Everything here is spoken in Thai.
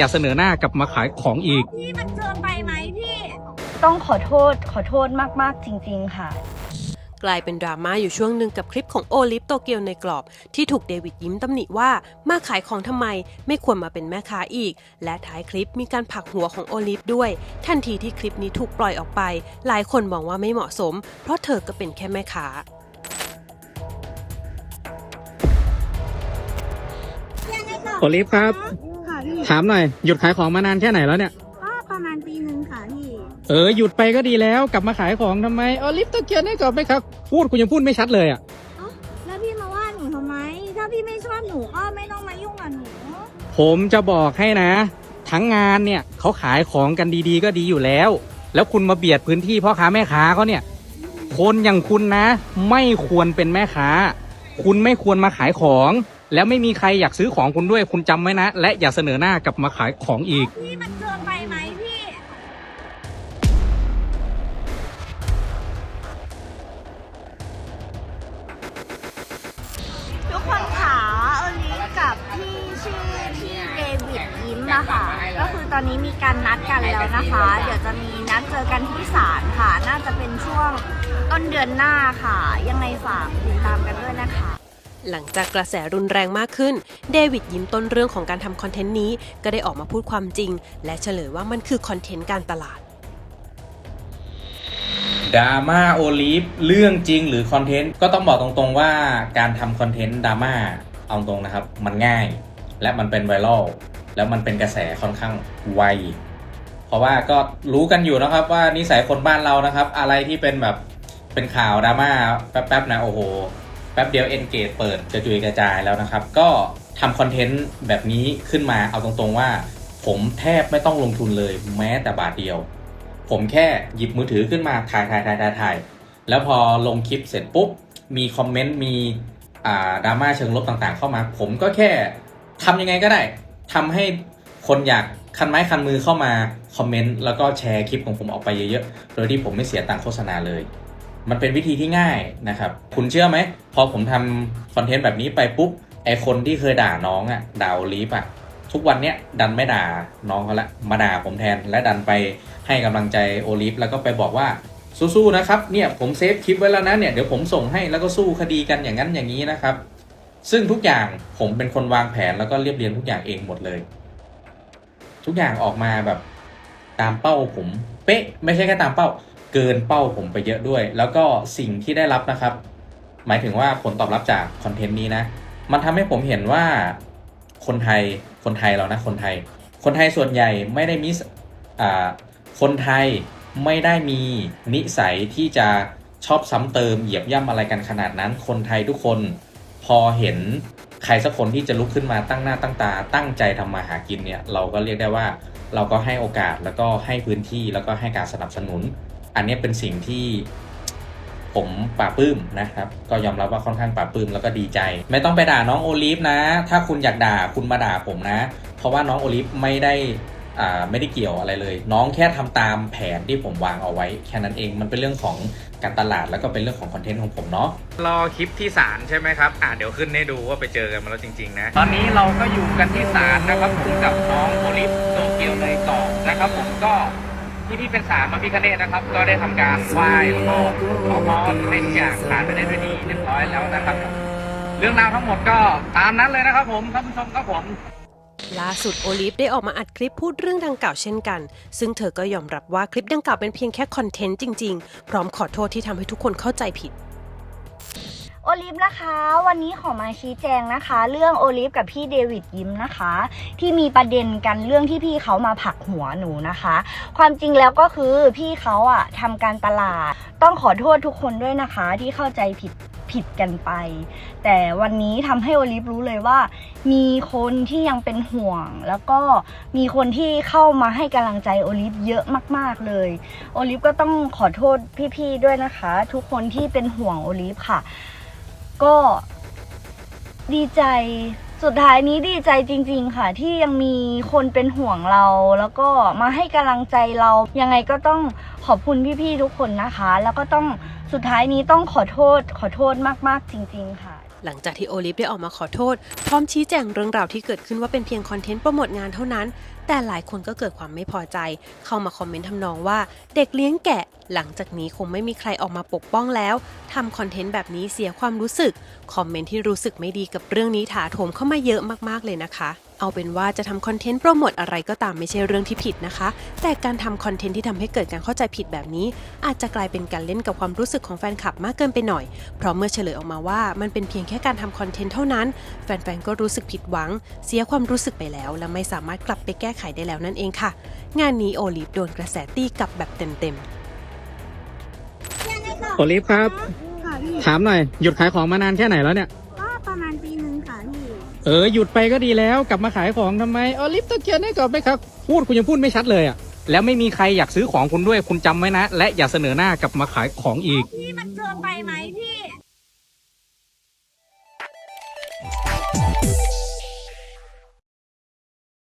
อย่าเสนอหน้ากลับมาขายของอีกพี่มันเกินไปไหมพี่ ต้องขอโทษขอโทษมากๆจริง ๆ ค่ะ กลายเป็นดราม่าอยู่ช่วงหนึ่งกับคลิปของโอลิฟโตเกียวในกรอบ ที่ถูกเดวิดยิ้มตำหนิว่ามาขายของทำไมไม่ควรมาเป็นแม่ค้าอีก และท้ายคลิปมีการผลักหัวของโอลิฟด้วย ทันทีที่คลิปนี้ถูกปล่อยออกไป หลายคนมองว่าไม่เหมาะสม เพราะเธอก็เป็นแค่แม่ค้าโอลิฟครับ ค่ะพี่ถามหน่อยหยุดขายของมานานแค่ไหนแล้วเนี่ย ก็ประมาณปีหนึ่งค่ะพี่เออหยุดไปก็ดีแล้วกลับมาขายของทำไมโอลิฟโตเกียวได้กรอบไหมครับ พูดคุณยังพูดไม่ชัดเลยอะแล้วพี่มาว่าหนูทำไม ถ้าพี่ไม่ชอบหนูก็ไม่ต้องมายุ่งกับหนูผมจะบอกให้นะ ทั้งงานเนี่ยเขาขายของกันดีๆ ก็ดีอยู่แล้ว แล้วคุณมาเบียดพื้นที่พ่อค้าแม่ค้าเขาเนี่ย คนอย่างคุณนะ ไม่ควรเป็นแม่ค้า คุณไม่ควรมาขายของ แล้วไม่มีใครอยากซื้อของคุณด้วยคุณจำไว้นะ และอย่าเสนอหน้ากลับมาขายของอีกพี่มันเกินไปไหมพี่ ทุกคนค่ะเอลิฟกับพี่ชื่อพี่เดวิดยิ้มอะคะก็คือตอนนี้มีการนัดกันแล้วนะคะ เดี๋ยวจะมีนัด ต้นเดือนหน้าค่ะ ยังไงฝากติดตามกันด้วยนะคะ หลังจากกระแสรุนแรงมากขึ้น เดวิดยิ้มต้นเรื่องของการทำคอนเทนต์นี้ ก็ได้ออกมาพูดความจริง และเฉลยว่ามันคือคอนเทนต์การตลาดดราม่าโอลิฟเรื่องจริงหรือคอนเทนต์ก็ต้องบอกตรงๆว่าการทำคอนเทนต์ดราม่าเอาตรงนะครับ มันง่าย และมันเป็นไวรัลแล้วมันเป็นกระแสค่อนข้างไวเพราะว่าก็รู้กันอยู่นะครับว่านิสัยคนบ้านเรานะครับ อะไรที่เป็นแบบ เป็นข่าวดราม่าแป๊บๆนะโอ้โห แป๊บเดียวเอ็นเกจเปิดกระจุยกระจายแล้วนะครับ ก็ทำคอนเทนต์แบบนี้ขึ้นมาเอาตรงๆว่า ผมแทบไม่ต้องลงทุนเลยแม้แต่บาทเดียว ผมแค่หยิบมือถือขึ้นมาถ่ายถ่ายถ่ายถ่ายถ่ายแล้วพอลงคลิปเสร็จปุ๊บ มีคอมเมนต์มีดราม่าเชิงลบต่างๆ เข้ามา ผมก็แค่ทำยังไงก็ได้ทำให้คนอยากคันไม้คันมือเข้ามาคอมเมนต์แล้วก็แชร์คลิปของผมออกไปเยอะๆ โดยที่ผมไม่เสียตังค์โฆษณาเลย มันเป็นวิธีที่ง่ายนะครับ คุณเชื่อไหม พอผมทำคอนเทนต์แบบนี้ไปปุ๊บ ไอคนที่เคยด่าน้องอะ่ะด่าโอลีฟอะ่ะ ทุกวันเนี้ยดันไม่ด่าน้องเขาละ มาด่าผมแทน และดันไปให้กำลังใจโอลิฟแล้วก็ไปบอกว่าสู้ๆนะครับ เนี่ยผมเซฟคลิปไว้แล้วนะเนี่ยเดี๋ยวผมส่งให้แล้วก็สู้คดีกันอย่างนั้นอย่างนี้นะครับ ซึ่งทุกอย่างผมเป็นคนวางแผนแล้วก็เรียบเรียงทุกอย่างเองหมดเลย ทุกอย่างออกมาแบบตามเป้าผม เป๊ะ ไม่ใช่แค่ตามเป้า เกินเป้าผมไปเยอะด้วย แล้วก็สิ่งที่ได้รับนะครับ หมายถึงว่าผลตอบรับจากคอนเทนต์นี้นะ มันทำให้ผมเห็นว่าคนไทยคนไทยเรานะคนไทย คนไทยส่วนใหญ่ไม่ได้มิสอ่าคนไทยไม่ได้มีนิสัยที่จะชอบซ้ำเติมเหยียบย่ำอะไรกันขนาดนั้น คนไทยทุกคนพอเห็นใครสักคนที่จะลุกขึ้นมาตั้งหน้าตั้งตา ตั้งใจทำมาหากินเนี่ยเราก็เรียกได้ว่าเราก็ให้โอกาสแล้วก็ให้พื้นที่แล้วก็ให้การสนับสนุน อันนี้เป็นสิ่งที่ผมปลาบปลื้มนะครับ ก็ยอมรับว่าค่อนข้างปลาบปลื้มแล้วก็ดีใจ ไม่ต้องไปด่าน้องโอลิฟนะ ถ้าคุณอยากด่าคุณมาด่าผมนะ เพราะว่าน้องโอลิฟไม่ได้อ่าไม่ได้เกี่ยวอะไรเลย น้องแค่ทำตามแผนที่ผมวางเอาไว้ แค่นั้นเองมันเป็นเรื่องของการตลาดแล้วก็เป็นเรื่องของคอนเทนต์ของผมเนาะรอคลิปที่ศาลใช่ไหมครับอ่าเดี๋ยวขึ้นให้ดูว่าไปเจอกันมาแล้วจริง ๆ นะ ตอนนี้เราก็อยู่กันที่ศาลนะครับผมกับน้องโอลิฟโตเกียวเลยต่อนะครับผมก็ ที่นี่เป็นศาลมาพิคเนตนะครับ ก็ได้ทำการไหว้แล้วก็ขอพรให้ทุกอย่างผ่านไปได้ด้วยดีเรียบร้อยแล้วนะครับ เรื่องราวทั้งหมดก็ตามนั้นเลยนะครับ ผมท่านผู้ชมครับผมล่าสุดโอลิฟได้ออกมาอัดคลิปพูดเรื่องดังกล่าวเช่นกัน ซึ่งเธอก็ยอมรับว่าคลิปดังกล่าวเป็นเพียงแค่คอนเทนต์จริง ๆ พร้อมขอโทษที่ทำให้ทุกคนเข้าใจผิด โอลิฟนะคะ วันนี้ขอมาชี้แจงนะคะ เรื่องโอลิฟกับพี่เดวิดยิ้มนะคะ ที่มีประเด็นกันเรื่องที่พี่เขามาผักหัวหนูนะคะ ความจริงแล้วก็คือพี่เขาอะทำการตลาด ต้องขอโทษทุกคนด้วยนะคะ ที่เข้าใจผิดผิดกันไป แต่วันนี้ทำให้โอลิฟรู้เลยว่า มีคนที่ยังเป็นห่วง แล้วก็มีคนที่เข้ามาให้กำลังใจโอลิฟเยอะมาก ๆเลย โอลิฟก็ต้องขอโทษพี่ๆด้วยนะคะ ทุกคนที่เป็นห่วงโอลิฟค่ะ ก็ดีใจสุดท้ายนี้ดีใจจริง ๆ ค่ะ ที่ยังมีคนเป็นห่วงเรา แล้วก็มาให้กำลังใจเรา ยังไงก็ต้องขอบคุณพี่ๆทุกคนนะคะ แล้วก็ต้องสุดท้ายนี้ต้องขอโทษขอโทษมากๆจริง ๆ ค่ะ หลังจากที่โอลิฟได้ออกมาขอโทษ พร้อมชี้แจงเรื่องราวที่เกิดขึ้นว่าเป็นเพียงคอนเทนต์โปรโมทงานเท่านั้น แต่หลายคนก็เกิดความไม่พอใจ เข้ามาคอมเมนต์ทำนองว่า เด็กเลี้ยงแกะ หลังจากนี้คงไม่มีใครออกมาปกป้องแล้วทำคอนเทนต์แบบนี้เสียความรู้สึก คอมเมนต์ที่รู้สึกไม่ดีกับเรื่องนี้ถาโถมเข้ามาเยอะมากๆเลยนะคะ เอาเป็นว่าจะทำคอนเทนต์โปรโมทอะไรก็ตามไม่ใช่เรื่องที่ผิดนะคะ แต่การทำคอนเทนต์ที่ทำให้เกิดการเข้าใจผิดแบบนี้ อาจจะกลายเป็นการเล่นกับความรู้สึกของแฟนคลับมากเกินไปหน่อย เพราะเมื่อเฉลยออกมาว่ามันเป็นเพียงแค่การทำคอนเทนต์เท่านั้น แฟนๆก็รู้สึกผิดหวัง เสียความรู้สึกไปแล้ว และไม่สามารถกลับไปแก้ไขได้แล้วนั่นเองค่ะ งานนี้โอลิฟโดนกระแสตีกลับแบบเต็มๆโอลิฟครับค่ะพี่ถามหน่อย หยุดขายของมานานแค่ไหนแล้วเนี่ย เออหยุดไปก็ดีแล้วกลับมาขายของทำไมออลิฟต์ตะเกียนให้ก่อนไหมครับพูดคุณยังพูดไม่ชัดเลยอะแล้วไม่มีใครอยากซื้อของคุณด้วยคุณจำไว้นะ และอย่าเสนอหน้ากลับมาขายของอีกพี่มันเกินไปไหมพี่